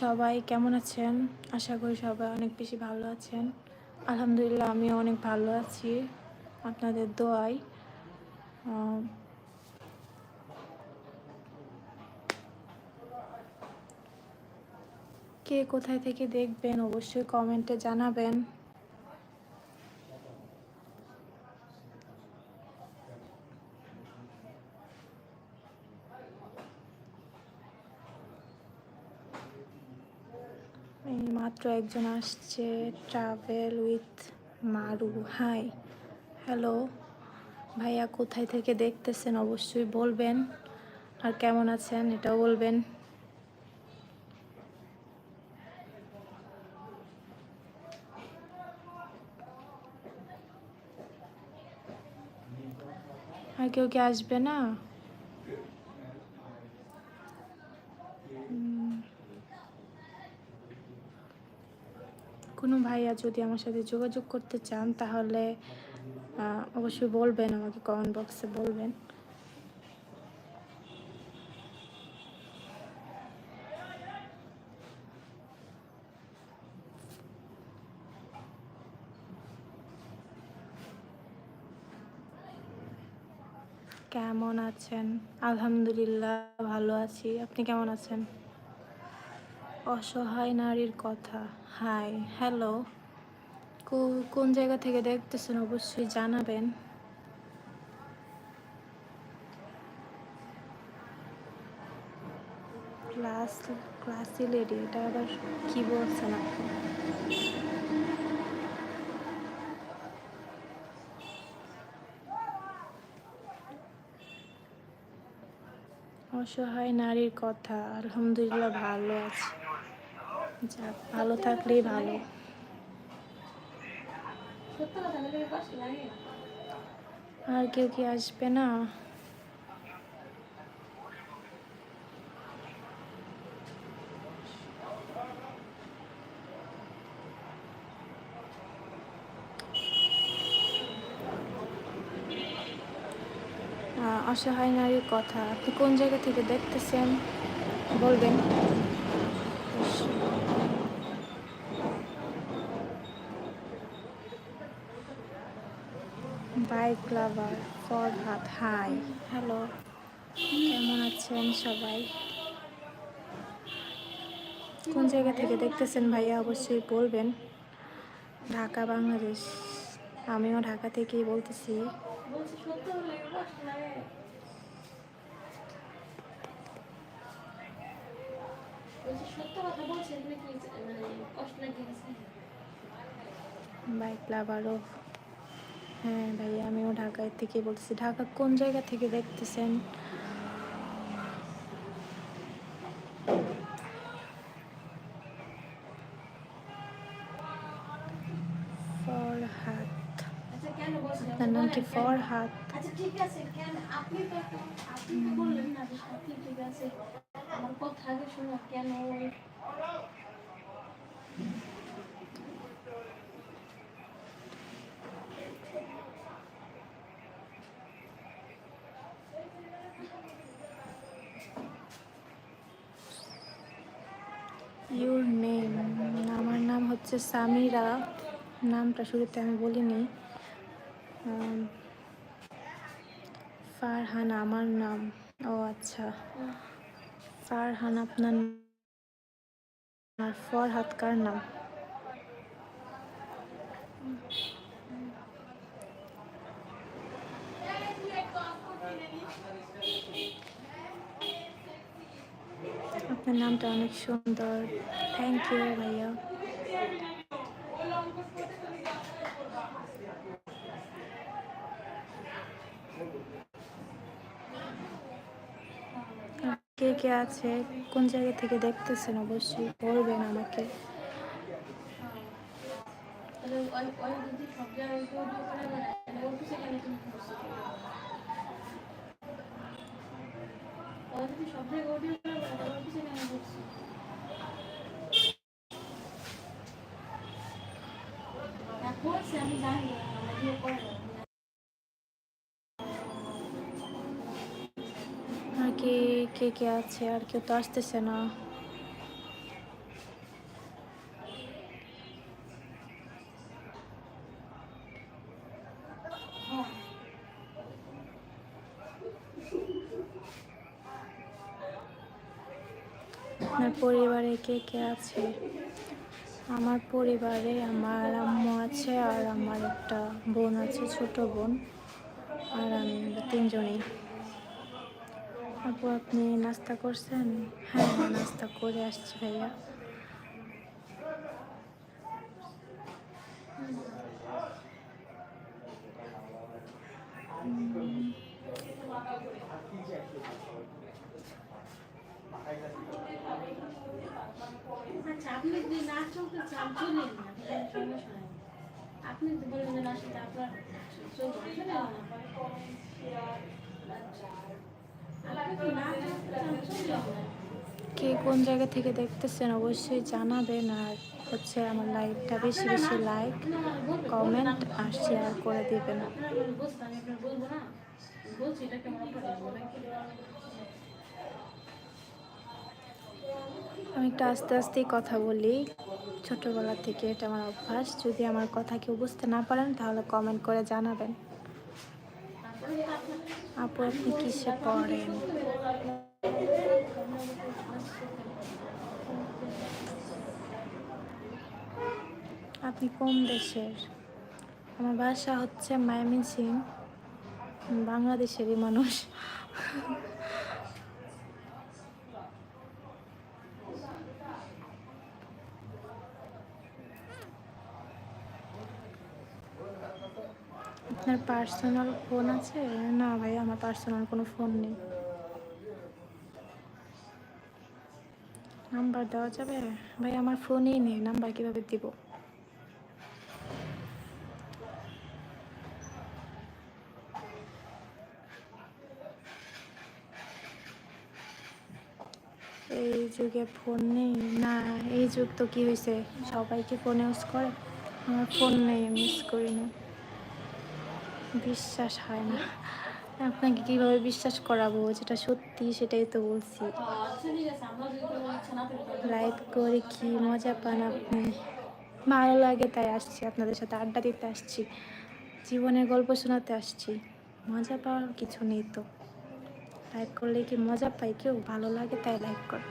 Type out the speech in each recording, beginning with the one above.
সবাই কেমন আছেন? আশা করি সবাই অনেক বেশি ভালো আছেন। আলহামদুলিল্লাহ, আমিও অনেক ভালো আছি আপনাদের দোয়াই কে কোথায় থেকে দেখবেন অবশ্যই কমেন্টে জানাবেন। এই মাত্র একজন আসছে travel with Maru. Hi hello ভাইয়া কোথায় থেকে দেখতেছেন অবশ্যই বলবেন। আর কেমন আছেন এটাও বলবেন। আর কেউ কি আসবে না? কোনো ভাইয়া যদি আমার সাথে যোগাযোগ করতে চান, তাহলে অবশ্যই বলবেন আমাকে কমেন্ট বক্সে বলবেন। কেমন আছেন? আলহামদুলিল্লাহ, ভালো আছি। আপনি কেমন আছেন? অসহায় নারীর কথা। হাই হ্যালো কোন জায়গা থেকে দেখতেছেন অবশ্যই জানাবেন। ক্লাস ক্লাসি লেডি এটা আবার কি বলছেন আপনি? অসহায় নারীর কথা, আলহামদুলিল্লাহ ভালো আছে। যাক ভালো থাকলেই ভালো। আর কেউ কি আসবে না? অসহায় নারীর কথা, আপনি কোন জায়গা থেকে দেখতেছেন? বলবেন। Bike lover Farhad hi hello কেমন আছেন সবাই? কোন জায়গা থেকে দেখতেছেন ভাইয়া? অবশ্যই বলবেন। ঢাকা, বাংলাদেশ। আমিও ঢাকা থেকেই বলতেছি। বাইক লাভারও হ্যাঁ ভাইয়া, আমিও ঢাকায় থেকে বলতেছি, ঢাকা কোন জায়গা থেকে দেখতেছেন? আচ্ছা ঠিক আছে, কেন? আপনি তো আপনি তো বললেন না যে ঠিক আছে। আমার কথা আগে কেন? ইউর নেম আমার নাম হচ্ছে সামিরা। নামটা শুরুতে আমি বলিনি। ফারহানা আমার নাম। ও আচ্ছা। ফারহান, আপনার। আর ফরহাত কার নাম? আপনার নামটা অনেক সুন্দর। থ্যাংক ইউ ভাইয়া। কে কে আছে? কোন জায়গা থেকে দেখতেছেন? অবশ্যই বলবেন আমাকে। সব জায়গায় কে কে কে আছে? আর কেউ তো আসতেছে না। আপনার পরিবারে কে কে আছে? আমার পরিবারে আমার আম্মু আছে আর আমার একটা বোন আছে ছোট বোন আর আমি তিনজনেই। আপু আপনি নাস্তা করছেন? হ্যাঁ হ্যাঁ, নাস্তা করে আসছি ভাইয়া। আচ্ছা আপনি যদি না চলতে চান চলেন না সমস্যা নাই। আপনি তো বললেন যে না সেটা আপনার চলতে চলেন না কে কোন জায়গা থেকে দেখতেছেন অবশ্যই জানাবেন আর হচ্ছে আমার লাইভটা বেশি বেশি লাইক কমেন্ট আর শেয়ার করে দিবেন। বলছি এটা কেমন আমি একটু আস্তে আস্তেই কথা বলি। ছোটোবেলা থেকে এটা আমার অভ্যাস। যদি আমার কথা কেউ বুঝতে না পারেন, তাহলে কমেন্ট করে জানাবেন। আপু, আপনি কিসে পড়েন? আপনি কোন দেশের? আমার বাসা হচ্ছে মায়ামিন সিং। বাংলাদেশেরই মানুষ। আপনার পার্সোনাল ফোন আছে? না ভাই, আমার পার্সোনাল কোনো ফোন নেই। নাম্বার দেওয়া যাবে? ভাই, আমার ফোনেই নেই নাম্বার কীভাবে দিব? এই যুগে ফোন নেই। না, এই যুগ তো কি হয়েছে সবাইকে ফোন ইউজ করে? আমার ফোন নেই ইউজ করি না বিশ্বাস হয় না। আপনাকে কীভাবে বিশ্বাস করাবো? যেটা সত্যি সেটাই তো বলছি। লাইভ করে কি মজা পান আপনি? ভালো লাগে তাই আসছি, আপনাদের সাথে আড্ডা দিতে আসছি। জীবনের গল্প শোনাতে আসছি। মজা পাওয়ার কিছু নেই তো। লাইভ করলে কি মজা পাই? কেউ ভালো লাগে তাই লাইভ করে।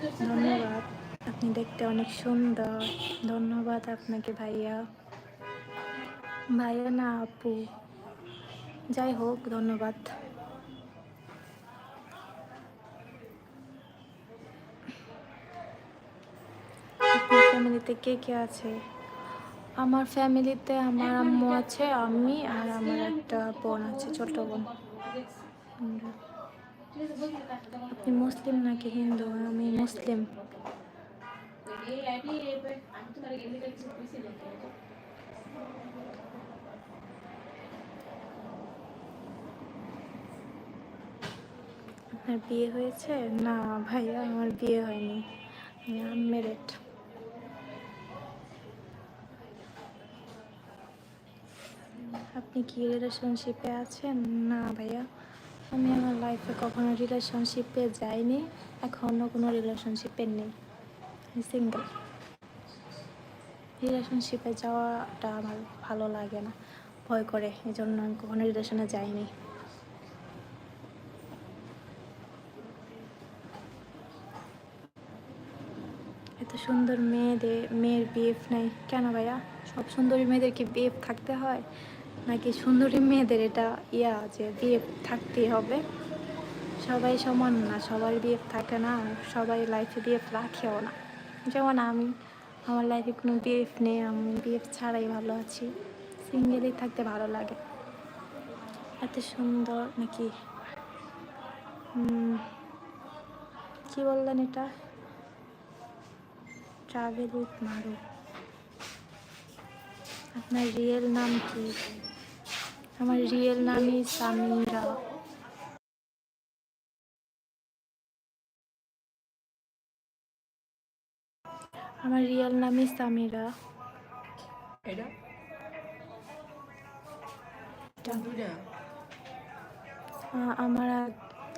দিয়েছেন ধন্যবাদ। আপনি দেখতে অনেক সুন্দর। ধন্যবাদ আপনাকে ভাইয়া। ভাইয়া না, আপু। যাই হোক, ধন্যবাদ। আপনার ফ্যামিলিতে কে কে আছে? আমার ফ্যামিলিতে আমার আম্মু আছে, আমি আর আমার একটা বোন আছে, ছোট বোন। আপনি মুসলিম নাকি হিন্দু? আমি মুসলিম। আপনার বিয়ে হয়েছে? না, ভাইয়া, আমার বিয়ে হয়নি। আনমেরিড আপনি কি রিলেশনশিপে আছেন? না, ভাইয়া। আমি আমার লাইফে কখনো রিলেশনশিপে যাইনি। এখনও কোনো রিলেশনশিপে নেই। সিঙ্গেল রিলেশনশিপে যাওয়াটা আমার ভালো লাগে না। ভয় করে এই জন্য আমি কখনো রিলেশনে যাইনি। এত সুন্দর মেয়েদের, মেয়ের বিএফ নেই। কেন ভাইয়া? সব সুন্দরী মেয়েদের কি বিএফ থাকতে হয়? নাকি সুন্দরী মেয়েদের এটা ইয়া যে বিএফ থাকতেই হবে? সবাই সমান না, সবার বিএফ থাকে না, সবাই লাইফে বিএফ রাখেও না। যেমন আমি, আমার লাইফে কোনো বিএফ নেই, আমি বিএফ ছাড়াই ভালো আছি। সিঙ্গেলই থাকতে ভালো লাগে। এত সুন্দর নাকি? কি বললেন এটা? ট্রাভেল উইথ মারু আপনার রিয়েল নাম কি? আমার রিয়েল নামই সামিরা। আমার রিয়েল নামই সামিরা। এটা? আমার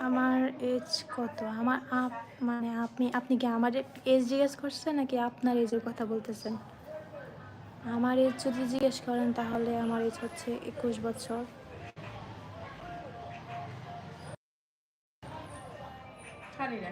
আমার এজ কত? আমার আপ মানে আপনি আপনি কি আমার এজ জিজ্ঞেস করছেন নাকি আপনার এজের কথা বলতেছেন? আমার এজ যদি জিজ্ঞেস করেন তাহলে আমার এজ হচ্ছে একুশ বছর। লাগে